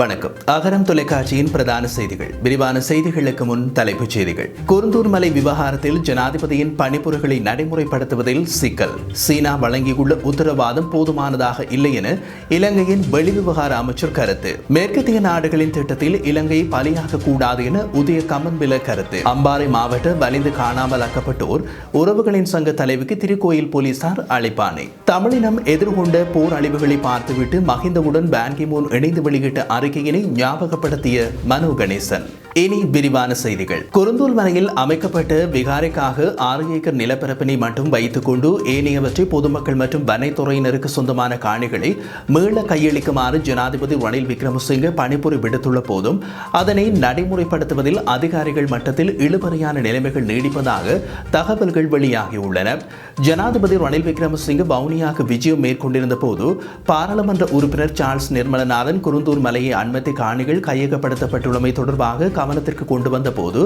வணக்கம். அகரம் தொலைக்காட்சியின் பிரதான செய்திகள். விரிவான செய்திகளுக்கு முன் தலைப்புச் செய்திகள். குருந்தூர் மலை விவகாரத்தில் ஜனாதிபதியின் பணிப்புரைகளை நடைமுறைப்படுத்துவதில் சிக்கல். சீனா வழங்கியுள்ள உத்தரவாதம் போதுமானதாக இல்லை என இலங்கையின் வெளிவிவகார அமைச்சர் கருத்து. மேற்கத்திய நாடுகளின் திட்டத்தில் இலங்கையை பலியாக கூடாது என உதய கமன்பில கருத்து. அம்பாறை மாவட்ட வலிந்து காணாமல் ஆக்கப்பட்டோர் உறவுகளின் சங்க தலைவிக்கு திருக்கோயில் போலீசார் அழைப்பானை தமிழினம் எதிர்கொண்ட போர் அழிவுகளை பார்த்துவிட்டு மகிந்தவுடன் பாங்கிமூன் இணைந்து வெளியிட்ட அறிக்கையினை ஞாபகப்படுத்திய மனு கணேசன். இனி விரிவான செய்திகள். குருந்தூல் மலையில் அமைக்கப்பட்ட விகாரைக்காக ஆறு ஏக்கர் நிலப்பரப்பினை மட்டும் வைத்துக் கொண்டு ஏனையவற்றை பொதுமக்கள் மற்றும் வனைத்துறையினருக்கு சொந்தமான காணிகளை மீள கையளிக்குமாறு ஜனாதிபதி ரணில் விக்ரமசிங்க பணிபுரி விடுத்துள்ள போதும் அதனை நடைமுறைப்படுத்துவதில் அதிகாரிகள் மட்டத்தில் இழுபறையான நிலைமைகள் நீடிப்பதாக தகவல்கள் வெளியாகியுள்ளன. ஜனாதிபதி ரணில் விக்ரமசிங்க பவுனியாக விஜயம் மேற்கொண்டிருந்த போது பாராளுமன்ற உறுப்பினர் சார்ல்ஸ் நிர்மலநாதன் குருந்தூர் மலையை அண்மத்தை காணிகள் கையகப்படுத்தப்பட்டுள்ளமை தொடர்பாக கவனத்திற்கு கொண்டு வந்தபோது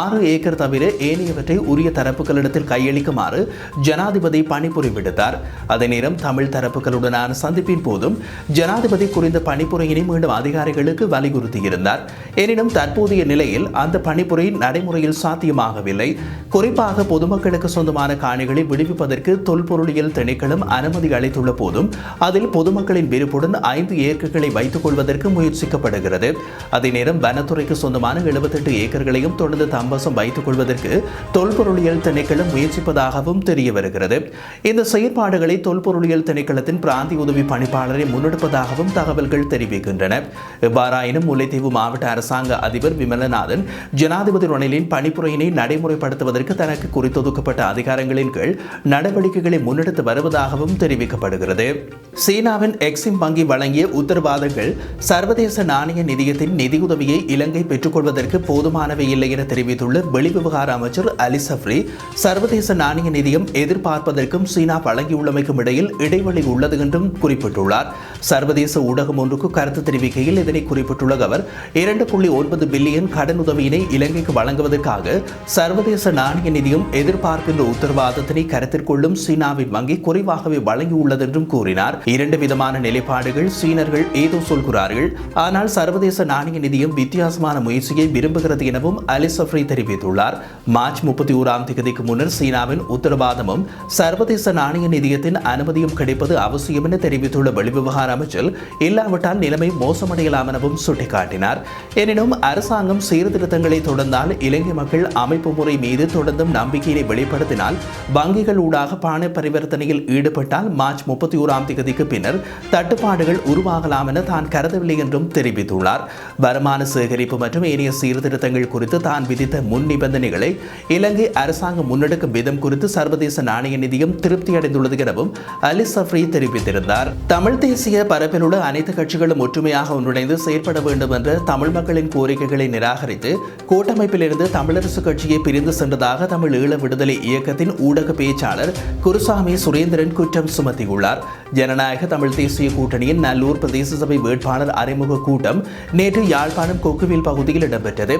ஆறு ஏக்கர் தவிர ஏனையவற்றை உரிய தரப்புகளிடத்தில் கையளிக்குமாறு ஜனாதிபதி பணிபுரி விடுத்தார். அதே நேரம் தமிழ் தரப்புகளுடனான சந்திப்பின் போதும் ஜனாதிபதி குறித்த பணிப்புரையினை மீண்டும் அதிகாரிகளுக்கு வலியுறுத்தியிருந்தார். எனினும் தற்போதைய நிலையில் அந்த பணிப்புரை நடைமுறையில் சாத்தியமாகவில்லை. குறிப்பாக பொதுமக்களுக்கு சொந்தமான காணிகளை விடுவிப்பதற்கு தொல்பொருளியல் திணைக்களம் அனுமதி அளித்துள்ள போதும் அதில் பொதுமக்களின் விருப்புடன் ஐந்து ஏக்கர்களை வைத்துக் கொள்வதற்கு முயற்சிக்கப்படுகிறது. அதே நேரம் வனத்துறைக்கு சொந்தமான எழுபத்தெட்டு ஏக்கர்களையும் தொடர்ந்து தம்பசம் வைத்துக் கொள்வதற்கு தொல்பொருளியல் திணைக்களம் முயற்சிப்பதாகவும் தெரிய வருகிறது இந்த செயற்பாடுகளை தொல்பொருளியல் திணைக்களத்தின் பிராந்திய உதவி பணிப்பாளரை முன்னெடுப்பதாகவும் தகவல்கள் தெரிவிக்கின்றன. இவ்வாறாயினும் முல்லைத்தீவு மாவட்ட அரசாங்க அதிபர் விமலநாதன் ஜனாதிபதி ரணிலின் பணிப்புரையினை நடைமுறைப்படுத்துவதற்கு தனக்கு குறித்தொதுக்கப்பட்ட அதிகாரங்களின் கீழ் நடவடிக்கைகளை முன்னெடுத்து வருவதாகவும் தெரிவிக்கப்படுகிறது. சீனாவின் எக்ஸிம் வங்கி வழங்கிய உத்தரவாதங்கள் சர்வதேச நாணய நிதியத்தின் நிதியுதவியை இலங்கை கொள்வதற்கு போதுமானவை இல்லை என தெரிவித்துள்ள வெளிவிவகார அமைச்சர் அலி சஃப்ரி சர்வதேச நாணய நிதியம் எதிர்பார்ப்பதற்கும் சீனா வழங்கியுள்ளமைக்கும் இடையில் இடைவெளி உள்ளது என்றும் குறிப்பிட்டுள்ளார். சர்வதேச ஊடகம் ஒன்றுக்கு கருத்து தெரிவிக்கையில் இதனை குறிப்பிட்டுள்ள அவர் இரண்டு புள்ளி ஒன்பது பில்லியன் கடன் உதவியினை இலங்கைக்கு வழங்குவதற்காக சர்வதேச நாணய நிதியம் எதிர்பார்க்கின்ற உத்தரவாதத்தினை கருத்தில் கொள்ளும் சீனாவின் வங்கி குறைவாகவே வழங்கியுள்ளது என்றும் கூறினார். இரண்டு விதமான நிலைப்பாடுகள் சீனர்கள் ஏதோ சொல்கிறார்கள். ஆனால் சர்வதேச நாணய நிதியம் வித்தியாசமான முயற்சி முயற்சியை விரும்புகிறது எனவும் அலி சஃப்ரி தெரிவித்துள்ளார். மார்ச் முப்பத்தி ஓராம் தேதிக்கு முன்னர் சீனாவின் உத்தரவாதமும் சர்வதேச நாணய நிதியத்தின் அனுமதியும் கிடைப்பது அவசியம் என தெரிவித்துள்ள வெளிவிவகார அமைச்சர் இல்லாவிட்டால் நிலைமை மோசமடையலாம் எனவும் சுட்டிக்காட்டினார். எனினும் அரசாங்கம் சீர்திருத்தங்களை தொடர்ந்தால் இலங்கை மக்கள் அமைப்பு முறை மீது தொடர்ந்தும் நம்பிக்கையை வெளிப்படுத்தினால் வங்கிகள் ஊடாக பண பரிவர்த்தனையில் ஈடுபட்டால் மார்ச் முப்பத்தி ஓராம் தேதிக்கு பின்னர் தட்டுப்பாடுகள் உருவாகலாம் என தான் கருதவில்லை என்றும் தெரிவித்துள்ளார். வருமான சேகரிப்பு மற்றும் ஏனைய சீர்திருத்தங்கள் குறித்து தான் விதித்த முன் நிபந்தனைகளை இலங்கை அரசாங்கம் முன்னெடுக்கும் விதம் குறித்து சர்வதேச நாணய நிதியம் திருப்தி அடைந்துள்ளது எனவும் அலி சஃப்ரி தெரிவித்திருந்தார். தமிழ் தேசிய பரப்பில் உள்ள அனைத்து கட்சிகளும் ஒற்றுமையாக ஒன்றிணைந்து செயற்பட வேண்டும் என்ற தமிழ் மக்களின் கோரிக்கைகளை நிராகரித்து கூட்டமைப்பிலிருந்து தமிழரசு கட்சியை பிரிந்து சென்றதாக தமிழ் ஈழ விடுதலை இயக்கத்தின் ஊடக பேச்சாளர் குருசாமி சுரேந்திரன் குற்றம் சுமத்தியுள்ளார். ஜனநாயக தமிழ் தேசிய கூட்டணியின் நல்லூர் பிரதேச சபை வேட்பாளர் அறிமுக கூட்டம் நேற்று யாழ்ப்பாணம் கொக்குவில் பகுதியில் இடம்பெற்றது.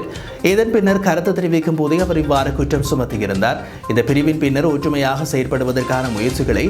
இதன் பின்னர் கருத்து தெரிவிக்கும் போதே அவர் இவ்வாறு குற்றம் சுமத்தியிருந்தார். இந்த பிரிவின் பின்னர் ஒற்றுமையாக செயற்படுவதற்கான முயற்சிகளை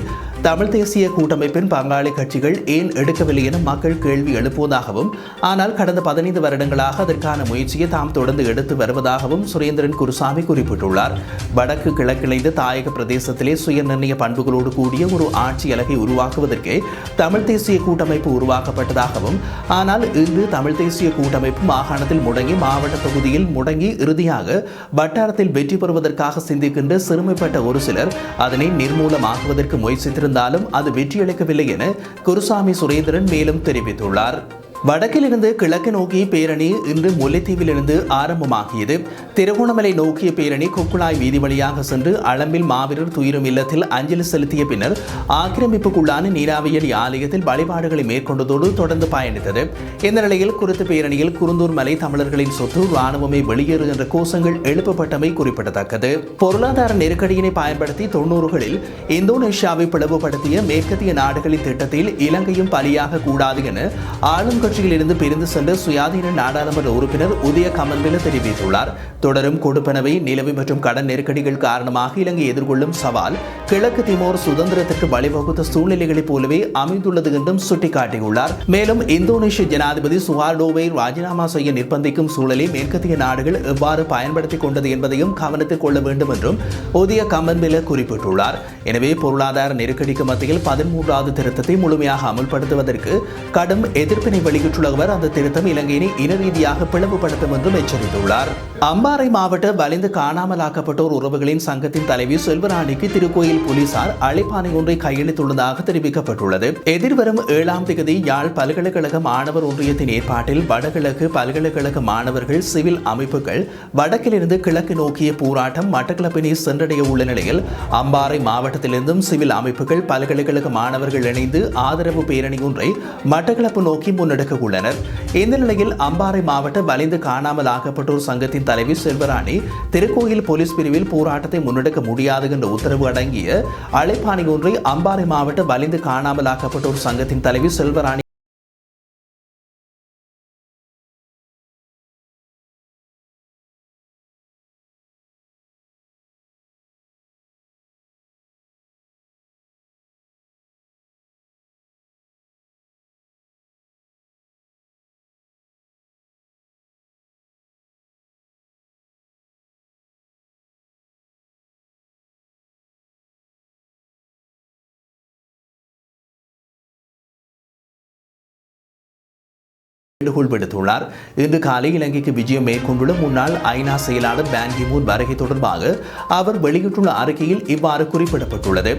தமிழ் தேசிய கூட்டமைப்பின் பங்காளி கட்சிகள் ஏன் எடுக்கவில்லை என மக்கள் கேள்வி எழுப்புவதாகவும் ஆனால் கடந்த பதினைந்து வருடங்களாக அதற்கான முயற்சியை தாம் தொடர்ந்து எடுத்து வருவதாகவும் சுரேந்திரன் குருசாமி குறிப்பிட்டுள்ளார். வடக்கு கிழக்கிழைந்த தாயக பிரதேசத்திலே சுயநிர்ணய பண்புகளோடு கூடிய ஒரு ஆட்சி அலகை உருவாக்குவதற்கே தமிழ் தேசிய கூட்டமைப்பு உருவாக்கப்பட்டதாகவும் ஆனால் இன்று தமிழ் தேசிய கூட்டமைப்பு மாகாணத்தில் முடங்கி மாவட்ட தொகுதியில் முடங்கி இறுதியாக வட்டாரத்தில் வெற்றி பெறுவதற்காக சிந்திக்கின்ற சிறுமைப்பட்ட ஒரு சிலர் அதனை நிர்மூலமாக்குவதற்கு முயற்சித்திருந்தாலும் அது வெற்றியளிக்கவில்லை என குருசாமி சுரேந்திரன் மேலும் தெரிவித்துள்ளார். வடக்கிலிருந்து கிழக்கு நோக்கிய பேரணி இன்று முல்லைத்தீவிலிருந்து ஆரம்பமாகியது. திருகோணமலை நோக்கிய பேரணி கொக்குழாய் வீதி வழியாக சென்று அளம்பில் மாவீரர் துயிரும் இல்லத்தில் அஞ்சலி செலுத்திய பின்னர் ஆக்கிரமிப்புக்குள்ளான நீராவியடி ஆலயத்தில் வழிபாடுகளை மேற்கொண்டதோடு தொடர்ந்து பயணித்தது. இந்த நிலையில் குறித்த பேரணியில் குருந்தூர் மலை தமிழர்களின் சொத்து ராணுவமே வெளியேறு என்ற கோஷங்கள் எழுப்பப்பட்டமை குறிப்பிடத்தக்கது. பொருளாதார நெருக்கடியினை பயன்படுத்தி தொன்னூறுகளில் இந்தோனேஷியாவை பிளவுபடுத்திய மேற்கத்திய நாடுகளின் திட்டத்தில் இலங்கையும் பலியாக கூடாது என ஆளும் கட்சியில் பிரிந்து சென்ற சுயாதீன நாடாளுமன்ற உறுப்பினர் உதய கமன்பில தெரிவித்துள்ளார். தொடரும் கொடுப்பனவை நிலவு மற்றும் கடன் நெருக்கடிகள் காரணமாக இலங்கை எதிர்கொள்ளும் சவால் கிழக்கு திமோர் சுதந்திரத்திற்கு வழிவகுத்த சூழ்நிலைகளைப் போலவே அமைந்துள்ளது என்றும் சுட்டிக்காட்டியுள்ளார். மேலும் இந்தோனேஷிய ஜனாதிபதி சுகார்டோவை ராஜினாமா செய்ய நிர்பந்திக்கும் சூழலை மேற்கத்திய நாடுகள் எவ்வாறு பயன்படுத்திக் கொண்டது என்பதையும் கவனத்தில் கொள்ள வேண்டும் என்றும் உதய கம்பன்பில குறிப்பிட்டுள்ளார். எனவே பொருளாதார நெருக்கடிக்கு மத்தியில் பதிமூன்றாவது திருத்தத்தை முழுமையாக அமல்படுத்துவதற்கு கடும் எதிர்ப்பினை வெளியிட்டுள்ள அவர் அந்த திருத்தம் இலங்கையினை இன ரீதியாக பிளவுபடுத்தும் என்றும் எச்சரித்துள்ளார். அம்பாறை மாவட்ட வலிந்து காணாமலாக்கப்பட்டோர் உறவுகளின் சங்கத்தின் தலைவி செல்வராணிக்கு திருக்கோயில் போலீசார் அழைப்பானை ஒன்றை கையளித்துள்ளதாக தெரிவிக்கப்பட்டுள்ளது. எதிர்வரும் ஏழாம் தேதி யாழ் பல்கலைக்கழக மாணவர் ஒன்றியத்தின் ஏற்பாட்டில் வடகிழக்கு பல்கலைக்கழக மாணவர்கள் சிவில் அமைப்புகள் வடக்கிலிருந்து கிழக்கு நோக்கிய போராட்டம் மட்டக்களப்பினை சென்றடைய உள்ள நிலையில் அம்பாறை மாவட்டத்திலிருந்தும் சிவில் அமைப்புகள் பல்கலைக்கழக மாணவர்கள் இணைந்து ஆதரவு பேரணி ஒன்றை மட்டக்களப்பு நோக்கி முன்னெடுக்க உள்ளனர் இந்த நிலையில் அம்பாறை மாவட்ட வலிந்து காணாமல் ஆக்கப்பட்டோர் சங்கத்தின் தலைவி செல்வராணி திருக்கோயில் போலீஸ் பிரிவில் போராட்டத்தை முன்னெடுக்க முடியாது என்ற உத்தரவு அடங்கிய அழைப்பாணி ஒன்றை அம்பாறை மாவட்ட வலிந்து காணாமல் ஆக்கப்பட்டோர் சங்கத்தின் தலைவி செல்வராணி வேண்டுகோள் விடுத்துள்ளார் இன்று காலை இலங்கைக்கு விஜயம் மேற்கொண்டுள்ள முன்னாள் ஐநா செயலாளர் பான் கிமூன் வருகை தொடர்பாக அவர் வெளியிட்டுள்ள அறிக்கையில் இவ்வாறு குறிப்பிடப்பட்டுள்ளது.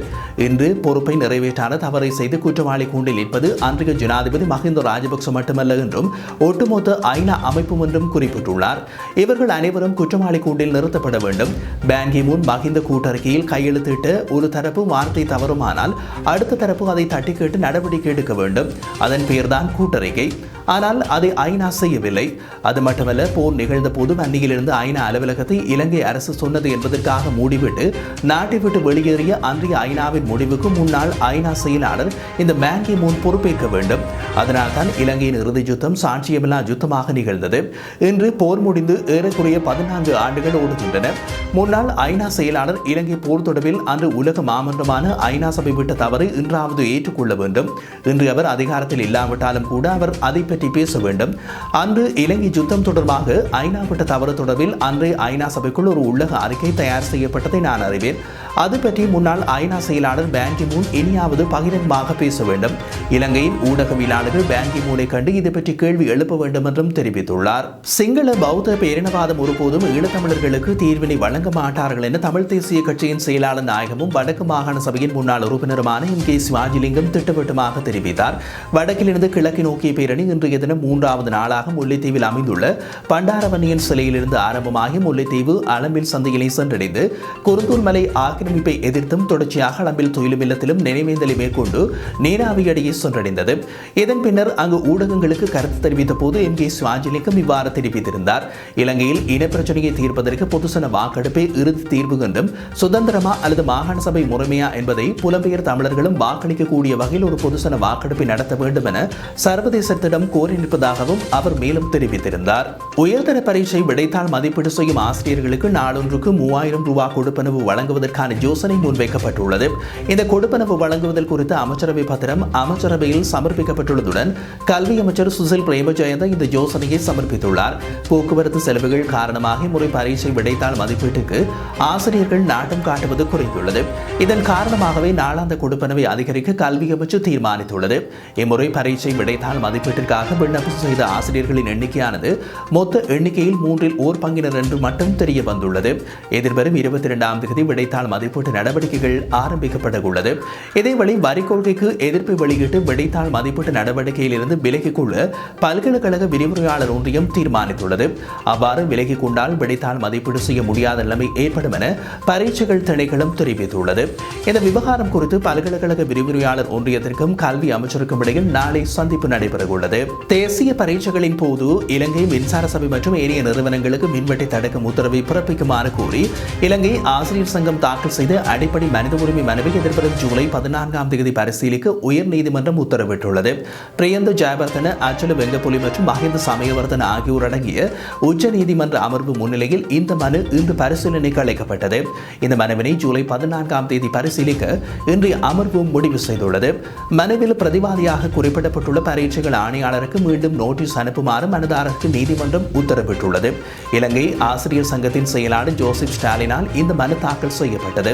இன்று பொறுப்பை நிறைவேற்றாத தவறை செய்து குற்றவாளி கூண்டில் நிற்பது அன்றைய ஜனாதிபதி மஹிந்த ராஜபக்ச மட்டுமல்ல என்றும் ஒட்டுமொத்த ஐநா அமைப்பும் என்றும் குறிப்பிட்டுள்ளார். இவர்கள் அனைவரும் குற்றவாளி கூண்டில் நிறுத்தப்பட வேண்டும். பான் கிமூன் மஹிந்த கூட்டறிக்கையில் கையெழுத்திட்டு ஒரு தரப்பு வார்த்தை தவறுமானால் அடுத்த தரப்பு அதை தட்டி கேட்டு நடவடிக்கை எடுக்க வேண்டும். அதன் பெயர்தான் கூட்டறிக்கை. ஆனால் அதை ஐநா செய்யவில்லை. அது மட்டுமல்ல போர் நிகழ்ந்த போது வன்னியிலிருந்து ஐநா அலுவலகத்தை இலங்கை அரசு சொன்னது என்பதற்காக மூடிவிட்டு நாட்டை விட்டு வெளியேறிய அன்றைய ஐநாவின் முடிவுக்கு முன்னாள் ஐநா செயலாளர் இந்த மேங்கி மூன் பொறுப்பேற்க வேண்டும். அதனால் தான் இலங்கையின் இறுதி யுத்தம் சாட்சியமில்லா யுத்தமாக நிகழ்ந்தது. இன்று போர் முடிந்து ஏறக்குறைய பதினான்கு ஆண்டுகள் ஓடுகின்றன. முன்னாள் ஐநா செயலாளர் இலங்கை போர் தொடர்பில் அன்று உலக மாமன்றமான ஐநா சபை விட்ட தவறை இன்றாவது ஏற்றுக்கொள்ள வேண்டும். இன்று அவர் அதிகாரத்தில் இல்லாவிட்டாலும் கூட அவர் அதை பற்றி பேச வேண்டும். அன்று இலங்கை யுத்தம் தொடர்பாக ஐநா விட்ட தவறு தொடர்பில் அன்றைய ஐநா சபைக்குள் ஒரு உள்ளக அறிக்கை தயார் செய்யப்பட்டதை நான் அறிவேன். அது பற்றி முன்னாள் ஐநா செயலாளர் பேங்கி மூன் இனியாவது பகிரங்கமாக பேச வேண்டும். இலங்கையின் ஊடகவியலாளர்கள் பேங்கி மூனை கண்டு இது பற்றி கேள்வி எழுப்ப வேண்டும் என்றும் தெரிவித்துள்ளார். சிங்கள பௌத்த பேரினவாதம் ஒருபோதும் ஈழத்தமிழர்களுக்கு தீர்வினை வழங்க மாட்டார்கள் என தமிழ் தேசிய கட்சியின் செயலாளர் நாயகமும் வடக்கு மாகாண சபையின் முன்னாள் உறுப்பினருமான எம் கே சிவாஜிலிங்கம் திட்டவட்டமாக தெரிவித்தார். வடக்கிலிருந்து கிழக்கு நோக்கிய பேரணி இன்று இன்றைய தினம் மூன்றாவது நாளாக முல்லைத்தீவில் அமைந்துள்ள பண்டாரவன்னியன் சிலையிலிருந்து ஆரம்பமாகி முல்லைத்தீவு அளம்பில் சந்தையினை சென்றடைந்து குருந்தூர் மலை ஆக்கிரமிப்பை எதிர்த்தும் தொடர்ச்சியாக அளம்பில் துயிலும் இல்லத்திலும் நினைவேந்தலை மேற்கொண்டு நீராவி சென்றடைந்தது. இதன் பின்னர் அங்கு ஊடகங்களுக்கு கருத்து தெரிவித்த போது எம் கே சுவாஜிலிங்கம் இவ்வாறு தெரிவித்திருந்தார். இலங்கையில் இனப்பிரச்சனையை தீர்ப்பதற்கு பொதுசன வாக்கெடுப்பே இறுதி தீர்வு என்றும் சுதந்திரமா அல்லது மாகாண சபை முறைமையா என்பதை புலம்பெயர் தமிழர்களும் வாக்களிக்கக்கூடிய வகையில் ஒரு பொதுசன வாக்கெடுப்பை நடத்த வேண்டும் என சர்வதேசத்திடம் கோரி நிற்பதாகவும் அவர் மேலும் தெரிவித்திருந்தார். உயர்தர பரீட்சை விடைத்தாள் மதிப்பீடு செய்யும் ஆசிரியர்களுக்கு நாளொன்றுக்கு மூவாயிரம் ரூபாய் கொடுப்பனவு வழங்குவதற்கான யோசனை முன்வைக்கப்பட்டுள்ளது. இந்த கொடுப்பனவு வழங்குவதல் குறித்த அமைச்சரவை பத்திரம் அமைச்சரவையில் சமர்ப்பிக்கப்பட்டுள்ளதுடன் கல்வி அமைச்சர் சுசில் பிரேமஜெயந்த இந்த யோசனையை சமர்ப்பித்துள்ளார். போக்குவரத்து செலவுகள் காரணமாக முறை பரீட்சை விடைத்தாள் மதிப்பீட்டுக்கு ஆசிரியர்கள் நாட்டம் காட்டுவது குறைந்துள்ளது. இதன் காரணமாகவே நாளாந்த கொடுப்பனவை அதிகரிக்க கல்வி அமைச்சு தீர்மானித்துள்ளது. இம்முறை பரீட்சை விடைத்தாள் மதிப்பீட்டிற்காக விண்ணப்பம் செய்த ஆசிரியர்களின் எண்ணிக்கையானது மொத்த எண்ணிக்கையில் மூன்றில் ஓர் பங்கினர் என்று மட்டும் தெரிய வந்துள்ளது. எதிர்வரும் இருபத்தி இரண்டாம் தேதி விடைத்தாள் மதிப்பீட்டு நடவடிக்கைகள் ஆரம்பிக்கப்பட உள்ளது இதேவேளை வரி கொள்கைக்கு எதிர்ப்பு வெளியிட்டு விடைத்தாள் மதிப்பீட்டு நடவடிக்கையிலிருந்து விலகிக் கொள்ள பல்கலைக்கழக விரிவுரையாளர் ஒன்றியம் தீர்மானித்துள்ளது. அவ்வாறு விலகிக் கொண்டால் விடைத்தாள் மதிப்பீடு செய்ய முடியாத நிலைமை ஏற்படும் என பரீட்சைகள் திணைக்களம் தெரிவித்துள்ளது. இந்த விவகாரம் குறித்து பல்கலைக்கழக விரிவுரையாளர் ஒன்றியத்திற்கும் கல்வி அமைச்சருக்கும் இடையில் நாளை சந்திப்பு நடைபெறவுள்ளது. தேசிய பரீட்சைகளின் போது இலங்கை மின்சார சபை மற்றும் ஏனைய நிறுவனங்களுக்கு மின்வெட்டை தடுக்கும் உத்தரவை பிறப்பிக்குமாறு கூறி இலங்கை ஆசிரியர் சங்கம் தாக்கல் செய்த அடிப்படை மனித உரிமை மனுவை எதிர்வரும் ஜூலை பதினான்காம் தேதி பரிசீலிக்க உயர்நீதிமன்றம் உத்தரவிட்டுள்ளது. பிரியந்த ஜெயவர்தன அச்சல வெங்கப்புலி மற்றும் மஹிந்த சமயவர்தன ஆகியோர் அடங்கிய உச்சநீதிமன்ற அமர்வு முன்னிலையில் இந்த மனு இன்று பரிசீலனைக்கு அளிக்கப்பட்டது இந்த மனுவினை ஜூலை பதினான்காம் தேதி பரிசீலிக்க இன்றைய அமர்வு முடிவு செய்துள்ளது. மனுவில் பிரதிவாதியாக குறிப்பிடப்பட்டுள்ள பரீட்சைகள் ஆணையாளர் அவருக்கு மீண்டும் நோட்டீஸ் அனுப்புமாறு மனுதாரருக்கு நீதிமன்றம் உத்தரவிட்டுள்ளது. இலங்கை ஆசிரியர் சங்கத்தின் செயலாளர் ஜோசப் ஸ்டாலினால் இந்த மனு தாக்கல் செய்யப்பட்டது.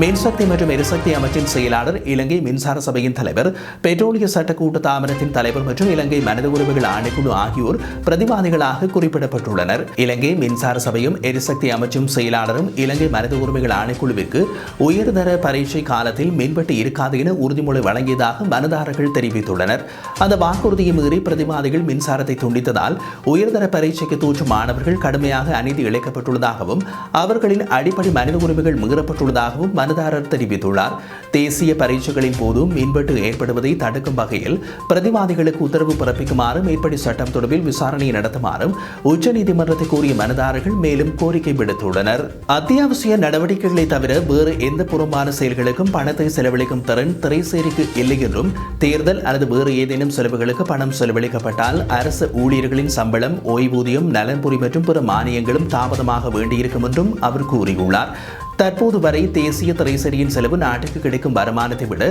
மின்சக்தி மற்றும் எரிசக்தி அமைச்சின் செயலாளர் இலங்கை மின்சார சபையின் தலைவர் பெட்ரோலிய சட்டக்கூட்ட கூட்ட தாமரத்தின் தலைவர் மற்றும் இலங்கை மனித உரிமைகள் ஆணைக்குழு ஆகியோர் பிரதிவாதிகளாக குறிப்பிடப்பட்டுள்ளனர். இலங்கை மின்சார சபையும் எரிசக்தி அமைச்சும் செயலாளரும் இலங்கை மனித உரிமைகள் ஆணைக்குழுவிற்கு உயர்தர பரீட்சை காலத்தில் மின்வெட்டு இருக்காது என உறுதிமொழி வழங்கியதாக மனுதாரர்கள் தெரிவித்துள்ளனர். அந்த வாக்குறுதியை மீறி பிரதிவாதிகள் மின்சாரத்தை துண்டித்ததால் உயர்தர பரீட்சைக்கு தோற்றும் மாணவர்கள் கடுமையாக அநீதி இழைக்கப்பட்டுள்ளதாகவும் அவர்களின் அடிப்படை மனித உரிமைகள் மீறப்பட்டுள்ளதாகவும் மனுதாரர் தெரிவித்துள்ளார். தேசிய பரீட்சைகளின் போதும் மின்வெட்டு ஏற்படுவதை தடுக்கும் வகையில் பிரதிவாதிகளுக்கு உத்தரவு பிறப்பிக்குமாறு மேற்படி சட்டம் தொடர்பில் விசாரணையை நடத்துமாறும் உச்சநீதிமன்றத்தை கூறிய மனுதாரர்கள் மேலும் கோரிக்கை விடுத்துள்ளனர். அத்தியாவசிய நடவடிக்கைகளை தவிர வேறு எந்த புறம்பான செயல்களுக்கும் பணத்தை செலவழிக்கும் திறன் திரைசேரிக்கு இல்லை என்றும் தேர்தல் அல்லது வேறு ஏதேனும் செலவுகளுக்கு பணம் செலவு செலவழிக்கப்பட்டால் அரசு ஊழியர்களின் சம்பளம் ஓய்வூதியம் நலன்புரி மற்றும் பிற மானியங்களும் தாமதமாக வேண்டியிருக்கும் என்றும் அவர் கூறியுள்ளார். தற்போது வரை தேசிய திரைசரியின் செலவு நாட்டுக்கு கிடைக்கும் வருமானத்தை விட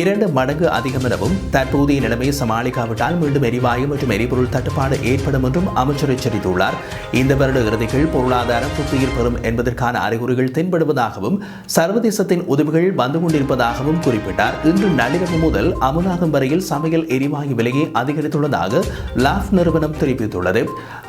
இரண்டு மடங்கு அதிகம் எனவும் தற்போதைய நிலைமையை சமாளிக்காவிட்டால் மீண்டும் எரிவாயு மற்றும் எரிபொருள் தட்டுப்பாடு ஏற்படும் என்றும் அமைச்சர் எச்சரித்துள்ளார். இந்த வருட இறுதிகள் பொருளாதாரம் புத்துயிர் பெறும் என்பதற்கான அறிகுறிகள் தென்படுவதாகவும் சர்வதேசத்தின் உதவிகள் வந்து கொண்டிருப்பதாகவும் குறிப்பிட்டார். இன்று நள்ளிரவு முதல் அமலாகும் வரையில் சமையல் எரிவாயு விலையை அதிகரித்துள்ளதாக லாப் நிறுவனம் தெரிவித்துள்ளது.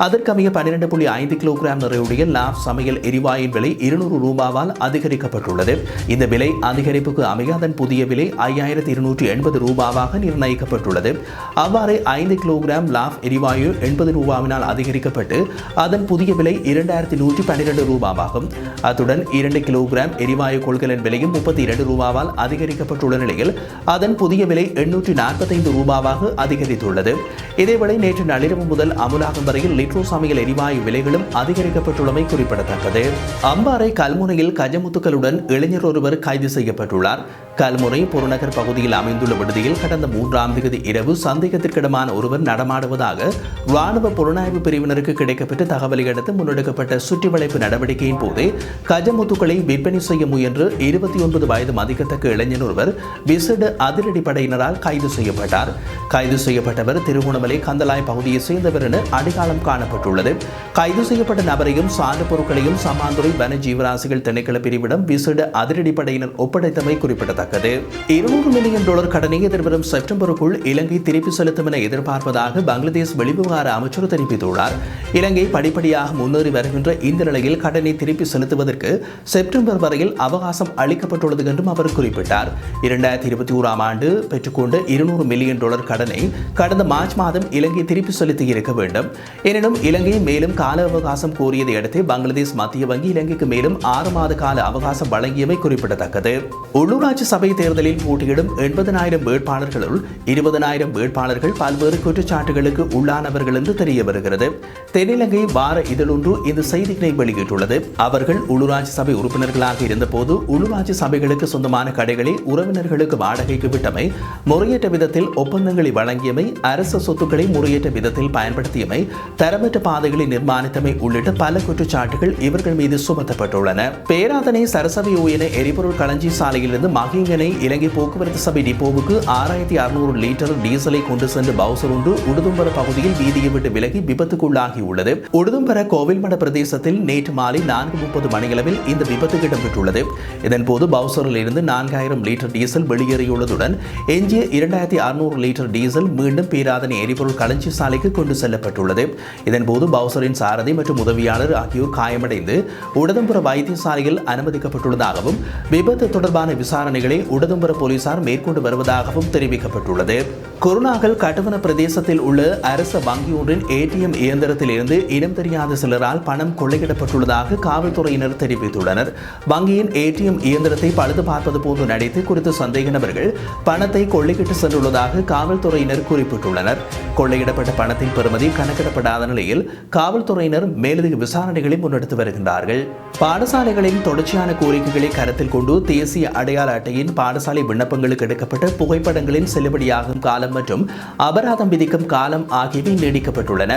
அதற்கமைய பன்னிரண்டு புள்ளி ஐந்து கிலோகிராம் நிறையுடைய லாப் சமையல் எரிவாயின் விலை இருநூறு ரூபாவால் அதிகரிக்கப்பட்டுள்ளது. இந்த விலை அதிகரிப்புக்கு அமைய அதன் புதிய விலை ஐயாயிரத்தி இருநூற்றி எண்பது ரூபாவாக நிர்ணயிக்கப்பட்டுள்ளது. அவ்வாறு ஐந்து கிலோகிராம் லாப் எரிவாயு எண்பது ரூபாவினால் அதிகரிக்கப்பட்டு அதன் புதிய விலை இரண்டாயிரத்தி நூற்றி பன்னிரண்டு ரூபாவாகும். அத்துடன் இரண்டு கிலோகிராம் எரிவாயு கொள்கலன் விலையும் முப்பத்தி இரண்டு ரூபாவால் அதிகரிக்கப்பட்டுள்ள நிலையில் அதன் புதிய விலை எண்ணூற்றி நாற்பத்தைந்து ரூபாவாக அதிகரித்துள்ளது. இதேவேளை நேற்று நள்ளிரவு முதல் அமுலாகும் வரையில் லிட்ரோ சமையல் எரிவாயு விலைகளும் அதிகரிக்கப்பட்டுள்ளமை குறிப்பிடத்தக்கது. அம்பாறை கல்முனையில் கஜமுத்துக்களுடன் இளைஞர் ஒருவர் கைது செய்யப்பட்டுள்ளார். கல்முறை புறநகர் பகுதியில் அமைந்துள்ள விடுதியில் கடந்த மூன்றாம் தேதி இரவு சந்தேகத்திற்கிடமான ஒருவர் நடமாடுவதாக ராணுவ புலனாய்வு பிரிவினருக்கு கிடைக்கப்பட்ட தகவலை அடுத்து முன்னெடுக்கப்பட்ட சுற்றிவளைப்பு நடவடிக்கையின் போது கஜமுத்துக்களை விற்பனை செய்ய முயன்று இருபத்தி ஒன்பது வயது மதிக்கத்தக்க இளைஞர் ஒருவர் விசேட அதிரடி படையினரால் கைது செய்யப்பட்டார். கைது செய்யப்பட்டவர் திருகோணமலை கந்தலாய் பகுதியை சேர்ந்தவர் என அடையாளம் காணப்பட்டுள்ளது. கைது செய்யப்பட்ட நபரையும் சான்று பொருட்களையும் சமாந்துறை வன ஜீவராசிகள் திணைக்கள பிரிவிடம் விசேட அதிரடி படையினர் ஒப்படைத்தமை குறிப்பிடத்தக்கது. இருநூறு மில்லியன் டாலர் கடனை எதிர்வரும் செப்டம்பருக்குள் இலங்கை திருப்பி செலுத்தும் என எதிர்பார்ப்பதாக பங்களாதேஷ் வெளிவிவகார அமைச்சர் தெரிவித்துள்ளார். இலங்கை படிப்படியாக முன்னேறி வருகின்ற இந்த நிலையில் கடனை திருப்பி செலுத்துவதற்கு செப்டம்பர் வரையில் அவகாசம் அளிக்கப்பட்டுள்ளது என்றும் அவர் குறிப்பிட்டார். இரண்டாயிரத்தி இருபத்தி ஓராம் ஆண்டு பெற்றுக்கொண்ட இருநூறு மில்லியன் டாலர் கடனை கடந்த மார்ச் மாதம் இலங்கை திருப்பி செலுத்தி இருக்க வேண்டும். எனினும் இலங்கை மேலும் கால அவகாசம் கோரியதை அடுத்து பங்களாதேஷ் மத்திய வங்கி இலங்கைக்கு மேலும் ஆறு மாத கால அவகாசம் வழங்கியமை குறிப்பிடத்தக்கது. உள்ளூராட்சி சபை தேர்தலில் போட்டியிடும் எண்பதனாயிரம் வேட்பாளர்களுள் இருபதனாயிரம் வேட்பாளர்கள் பல்வேறு குற்றச்சாட்டுகளுக்கு உள்ளானவர்கள் என்று தெரிய வருகிறது. தென்னிலங்கை வார இதழொன்று இந்த செய்திகளை வெளியிட்டுள்ளது. அவர்கள் உள்ளூராட்சி சபை உறுப்பினர்களாக இருந்தபோது உள்ளூராட்சி சபைகளுக்கு சொந்தமான கடைகளை உறவினர்களுக்கு வாடகைக்கு விட்டமை முறையற்ற விதத்தில் ஒப்பந்தங்களை வழங்கியமை அரசு சொத்துக்களை முறையற்ற விதத்தில் பயன்படுத்தியமை தரமற்ற பாதைகளை நிர்மாணித்தமை உள்ளிட்ட பல குற்றச்சாட்டுகள் இவர்கள் மீது சுமத்தப்பட்டுள்ளன. பேரா பேராதனை சரசபை ஓயன எரிபொருள் களஞ்சி சாலையிலிருந்து மகிங்கனை இலங்கை போக்குவரத்து சபை டிப்போவுக்கு ஆறாயிரத்தி அறுநூறு லிட்டர் டீசலை கொண்டு சென்று பவுசர் ஒன்று உடுதும்பர பகுதியில் வீதியை விட்டு விலகி விபத்துக்குள்ளாகியுள்ளது. உடுதும்பர கோவில்மட பிரதேசத்தில் நேற்று மாலை நான்கு முப்பது மணியளவில் இந்த விபத்து இடம்பெற்றுள்ளது. இதன்போது பவுசரில் இருந்து நான்காயிரம் லிட்டர் டீசல் வெளியேறியுள்ளதுடன் எஞ்சிய இரண்டாயிரத்தி அறுநூறு லிட்டர் டீசல் மீண்டும் பேராதனை எரிபொருள் களஞ்சி சாலைக்கு கொண்டு செல்லப்பட்டுள்ளது. இதன்போது பவுசரின் சாரதி மற்றும் உதவியாளர் ஆகியோர் காயமடைந்து உடதம்புற வைத்தியசாலையில் அனுமதிக்கப்பட்டுள்ளதாகவும் விபத்து தொடர்பான விசாரணைகளை உடதும்புற போலீசார் மேற்கொண்டு வருவதாகவும் தெரிவிக்கப்பட்டுள்ளது. கொரோனாக்கள் கட்டுவன பிரதேசத்தில் உள்ள அரச வங்கி ஒன்றின் ஏடிஎம் இயந்திரத்தில் இருந்து இனம் தெரியாத சிலரால் பணம் கொள்ளையிடப்பட்டுள்ளதாக காவல்துறையினர் தெரிவித்துள்ளனர். வங்கியின் ஏடிஎம் இயந்திரத்தை பழுது பார்ப்பது போன்று நடித்து குறித்த சந்தேக நபர்கள் பணத்தை கொள்ளையிட்டு சென்றுள்ளதாக காவல்துறையினர் குறிப்பிட்டுள்ளனர். கொள்ளையிடப்பட்ட பணத்தின் பெறுமதி கணக்கிடப்படாத நிலையில் காவல்துறையினர் மேலதிக விசாரணைகளை முன்னெடுத்து வருகின்றார்கள். பாடசாலைகளின் தொடர்ச்சியான கோரிக்கைகளை கருத்தில் கொண்டு தேசிய அடையாள அட்டையின் பாடசாலை விண்ணப்பங்களுக்கு எடுக்கப்பட்ட புகைப்படங்களின் செல்லுபடியாகும் காலம் மற்றும் அபராதம் விதிக்கும் காலம் ஆகியவை நீடிக்கப்பட்டுள்ளன.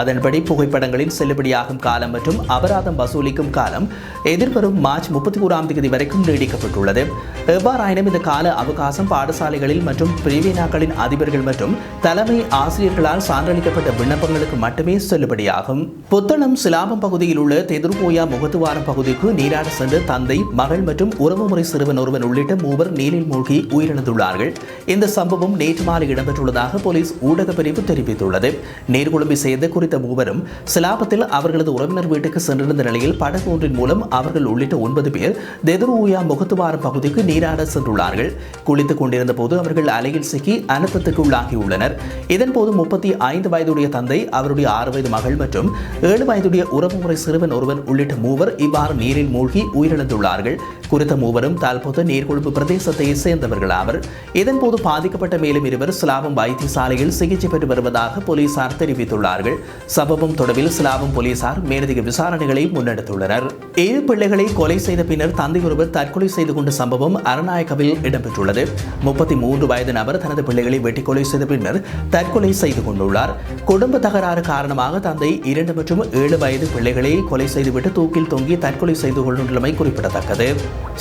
அதன்படி புகைப்படங்களின் செல்லுபடியாகும் காலம் மற்றும் அபராதம் வசூலிக்கும் காலம் எதிர்வரும் மார்ச் முப்பத்தி ஓராம் தேதி வரைக்கும் நீடிக்கப்பட்டுள்ளது. எவ்வாறாயினும் இந்த கால அவகாசம் பாடசாலைகளில் மற்றும் பிரிவினாக்களின் அதிபர்கள் மற்றும் தலைமை ஆசிரியர்களால் சான்றளிக்கப்பட்ட விண்ணப்பங்களுக்கு மட்டுமே செல்லுபடியாகும். புத்தளம் சிலாபம் பகுதியில் உள்ள தெதிர்கோயா முகத்துவாரம் பகுதிக்கு நீராட சென்ற தந்தை மகள் மற்றும் உறவுமுறை சிறுவன் ஒருவன் உள்ளிட்ட மூவர் நீரில் மூழ்கி உயிரிழந்துள்ளார்கள். இந்த சம்பவம் நேற்று மாலை இடம்பெற்றுள்ளதாக போலீஸ் ஊடக பிரிவு தெரிவித்துள்ளது. நீர்குழம்பி சேர்ந்த குறித்த மூவரும் சிலாபத்தில் அவர்களது உறவினர் வீட்டுக்கு சென்றிருந்த நிலையில் படகு ஒன்றின் மூலம் அவர்கள் உள்ளிட்ட ஒன்பது பேர் தெதுருயா முகத்துவாரம் பகுதிக்கு நீராட சென்றுள்ளார்கள். குளித்துக் கொண்டிருந்த போது அவர்கள் அலையில் சிக்கி அனர்த்தத்துக்கு உள்ளாகியுள்ளனர். இதன்போது முப்பத்தி ஐந்து வயதுடைய தந்தை அவருடைய ஆறு வயது மகள் மற்றும் ஏழு வயதுடைய உறவுமுறை சிறுவன் ஒருவன் உள்ளிட்ட மூவர் இவ்வாறு நீரில் மூழ்கி உயிரிழந்துள்ளார்கள். குறித்த மூவரும் தால்போது நீர்கொழும்பு பிரதேசத்தை சேர்ந்தவர்கள் ஆவர். இதன்போது பாதிக்கப்பட்ட மேலும் இருவர் சிலாபம் வைத்தியசாலையில் சிகிச்சை பெற்று வருவதாக போலீசார் தெரிவித்துள்ளார்கள். சம்பவம் தொடர்பில் சிலாபம் போலீசார் மேலதிக விசாரணைகளை முன்னெடுத்துள்ளனர். ஏழு பிள்ளைகளை கொலை செய்த பின்னர் தந்தை ஒருவர் தற்கொலை செய்து கொண்ட சம்பவம் அரநாயகவில் இடம்பெற்றுள்ளது. முப்பத்தி மூன்று வயது நபர் தனது பிள்ளைகளை வெட்டி கொலை செய்த பின்னர் தற்கொலை செய்து கொண்டுள்ளார். குடும்ப தகராறு காரணமாக தந்தை இரண்டு மற்றும் ஏழு வயது பிள்ளைகளை கொலை செய்துவிட்டு தூக்கில் தொங்கி தற்கொலை செய்து கொண்டுள்ளமை குறிப்பிடத்தக்கது.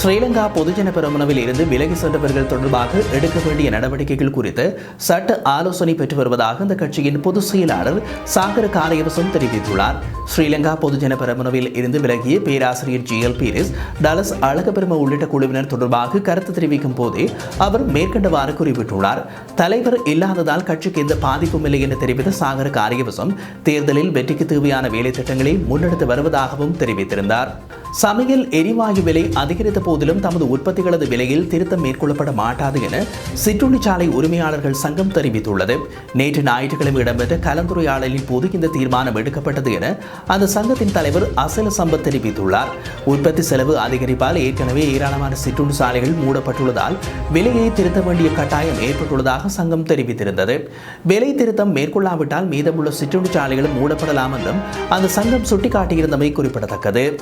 ஸ்ரீலங்கா பொதுஜன பெருமனவில் இருந்து விலகி சென்றவர்கள் தொடர்பாக எடுக்க வேண்டிய நடவடிக்கைகள் குறித்து சட்ட ஆலோசனை பெற்று வருவதாக அந்த கட்சியின் பொதுச் செயலாளர் சாகர காரியவசம் தெரிவித்துள்ளார். ஸ்ரீலங்கா பொதுஜன பெருமனவில் இருந்து விலகிய பேராசிரியர் ஜி. எல். பீரிஸ் டலஸ் அழகப்பெரும உள்ளிட்ட குழுவினர் தொடர்பாக கருத்து தெரிவிக்கும் போதே அவர் மேற்கண்டவாறு குறிப்பிட்டுள்ளார். தலைவர் இல்லாததால் கட்சிக்கு எந்த பாதிப்பும் இல்லை என்று தெரிவித்த சாகர காரியவசம் தேர்தலில் வெற்றிக்கு தேவையான வேலை திட்டங்களை முன்னெடுத்து வருவதாகவும் தெரிவித்திருந்தார். சமையல் எரிவாயு விலை அதிகரித்த போதிலும் தமது உற்பத்திகளது விலையில் திருத்தம் மேற்கொள்ளப்பட மாட்டாது என சிற்றுண்டிச்சாலை உரிமையாளர்கள் சங்கம் தெரிவித்துள்ளது. நேற்று ஞாயிற்றுக்கிழமை இடம்பெற்ற கலந்துரையாடலின் போது இந்த தீர்மானம் எடுக்கப்பட்டது என அந்த சங்கத்தின் தலைவர் அசல சம்பத் தெரிவித்துள்ளார். உற்பத்தி செலவு அதிகரிப்பால் ஏற்கனவே ஏராளமான சிற்றுண்டி சாலைகள் மூடப்பட்டுள்ளதால் விலையை திருத்த வேண்டிய கட்டாயம் ஏற்பட்டுள்ளதாக சங்கம் தெரிவித்திருந்தது. விலை திருத்தம் மேற்கொள்ளாவிட்டால் மீதமுள்ள சிற்றுண்டி சாலைகளும் மூடப்படலாம் என்றும் அந்த சங்கம் சுட்டிக்காட்டியிருந்தமை குறிப்பிடத்தக்கது.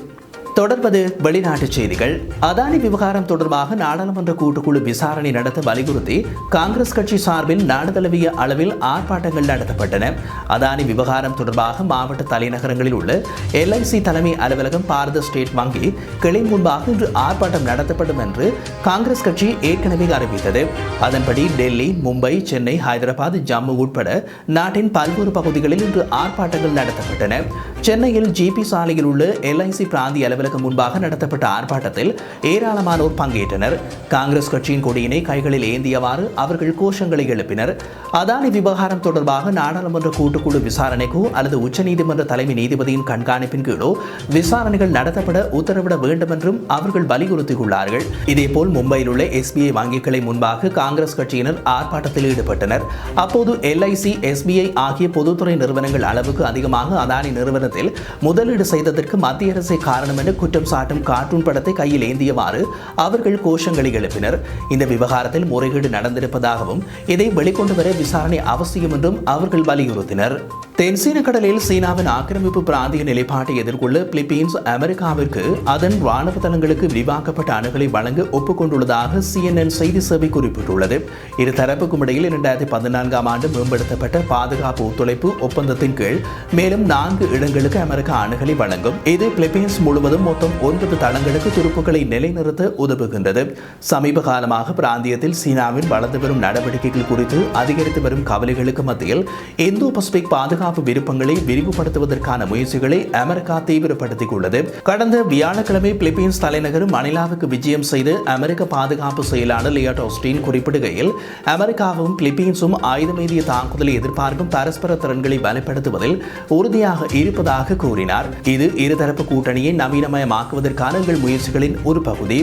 தொடர்பது வெளிநாட்டு செய்திகள். அதானி விவகாரம் தொடர்பாக நாடாளுமன்ற கூட்டுக்குழு விசாரணை நடத்த வலியுறுத்தி காங்கிரஸ் கட்சி சார்பில் நாடு தழுவிய அளவில் ஆர்ப்பாட்டங்கள் நடத்தப்பட்டன. அதானி விவகாரம் தொடர்பாக மாவட்ட தலைநகரங்களில் உள்ள எல்ஐசி தலைமை அலுவலகம் பாரத ஸ்டேட் வங்கி கிளை முன்பாக இன்று ஆர்ப்பாட்டம் நடத்தப்படும் என்று காங்கிரஸ் கட்சி ஏற்கனவே அறிவித்தது. அதன்படி டெல்லி மும்பை சென்னை ஹைதராபாத் ஜம்மு உட்பட நாட்டின் பல்வேறு பகுதிகளில் இன்று ஆர்ப்பாட்டங்கள் நடத்தப்பட்டன. சென்னையில் ஜிபி சாலையில் உள்ள எல்ஐசி பிராந்திய அலுவலகம் முன்பாக நடத்தப்பட்ட ஆர்ப்பாட்டத்தில் ஏராளமானோர் பங்கேற்றனர். காங்கிரஸ் கட்சியின் கொடியினை கைகளில் ஏந்தியவாறு அவர்கள் கோஷங்களை எழுப்பினர். அதானி விவகாரம் தொடர்பாக நாடாளுமன்ற கூட்டுக்குழு விசாரணைக்கோ அல்லது உச்சநீதிமன்ற தலைமை நீதிபதியின் கண்காணிப்பின் கீழோ விசாரணைகள் நடத்தப்பட உத்தரவிட வேண்டும் என்றும் அவர்கள் வலியுறுத்தியுள்ளார்கள். இதேபோல் மும்பையில் உள்ள எஸ்பிஐ வங்கிகளை முன்பாக காங்கிரஸ் கட்சியினர் ஆர்ப்பாட்டத்தில் ஈடுபட்டனர். அப்போது எல்ஐசி எஸ்பிஐ ஆகிய பொதுத்துறை நிறுவனங்கள் அளவுக்கு அதிகமாக அதானி நிறுவனத்தில் முதலீடு செய்ததற்கு மத்திய அரசை காரணம் என்று குற்றம் சாட்டும் கார்ட்டூன் படத்தை கையில் ஏந்தியவாறு அவர்கள் கோஷங்களை எழுப்பினர். இந்த விவகாரத்தில் முறைகேடு நடந்திருப்பதாகவும் இதை வெளிக்கொண்டு வர விசாரணை அவசியம் என்றும் அவர்கள் வலியுறுத்தினர். தென்சீன கடலில் சீனாவின் ஆக்கிரமிப்பு பிராந்திய நிலைப்பாட்டை எதிர்கொள்ள பிலிப்பீன்ஸ் அமெரிக்காவிற்கு அதன் ராணுவ தளங்களுக்கு விரிவாக்கப்பட்ட அணுகலை வழங்க ஒப்புக்கொண்டுள்ளதாக சிஎன்என் செய்தி சேவை குறிப்பிட்டுள்ளது. இருதரப்புக்கும் இடையில் இரண்டாயிரத்தி பதினான்காம் ஆண்டு மேம்படுத்தப்பட்ட பாதுகாப்பு ஒத்துழைப்பு ஒப்பந்தத்தின் கீழ் மேலும் நான்கு இடங்களுக்கு அமெரிக்கா அணுகலை வழங்கும். இது பிலிப்பீன்ஸ் முழுவதும் மொத்தம் ஒன்பது தளங்களுக்கு துருப்புக்களை நிலைநிறுத்த உதவுகின்றது. சமீப காலமாக பிராந்தியத்தில் சீனாவின் வளர்ந்து வரும் நடவடிக்கைகள் குறித்து அதிகரித்து வரும் கவலைகளுக்கு மத்தியில் இந்தோ பசிபிக் பாதுகாப்பு பாதுகாப்பு விருப்பங்களை விரிவுபடுத்துவதற்கான முயற்சிகளை அமெரிக்கா தீவிரப்படுத்திக் உள்ளது கடந்த வியாழக்கிழமை பிலிப்பீன்ஸ் தலைநகர் மணிலாவுக்கு விஜயம் செய்து அமெரிக்க பாதுகாப்பு செயலாளர் லியாட் ஆஸ்டின் குறிப்பிடுகையில் அமெரிக்காவும் பிலிப்பீன்ஸும் ஆயுதமேதிய தாக்குதலை எதிர்பார்க்கும் பரஸ்பர திறன்களை பலப்படுத்துவதில் உறுதியாக இருப்பதாக கூறினார். இது இருதரப்பு கூட்டணியை நவீனமயமாக்குவதற்கான எங்கள் முயற்சிகளின் ஒரு பகுதி.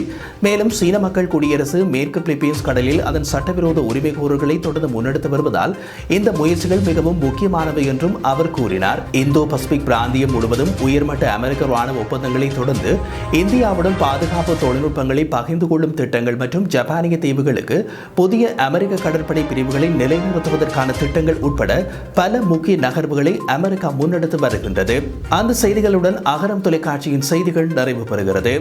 மேலும் சீன மக்கள் குடியரசு மேற்கு பிலிப்பீன்ஸ் கடலில் அதன் சட்டவிரோத உரிமைகோரல்களை தொடர்ந்து முன்னெடுத்து வருவதால் இந்த முயற்சிகள் மிகவும் முக்கியமானவை என்றும் அவர் கூறினார். இந்தோ பசிபிக் பிராந்தியம் முழுவதும் உயர்மட்ட அமெரிக்க ராணுவ ஒப்பந்தங்களை தொடர்ந்து இந்தியாவுடன் பாதுகாப்பு தொழில்நுட்பங்களை பகிர்ந்து கொள்ளும் திட்டங்கள் மற்றும் ஜப்பானிய தீவுகளுக்கு புதிய அமெரிக்க கடற்படை பிரிவுகளை நிலைநிறுத்துவதற்கான திட்டங்கள் உட்பட பல முக்கிய நகர்வுகளை அமெரிக்கா முன்னெடுத்து வருகின்றது. அந்த செய்திகளுடன் அகரம் தொலைக்காட்சியின் செய்திகள் நிறைவு பெறுகிறது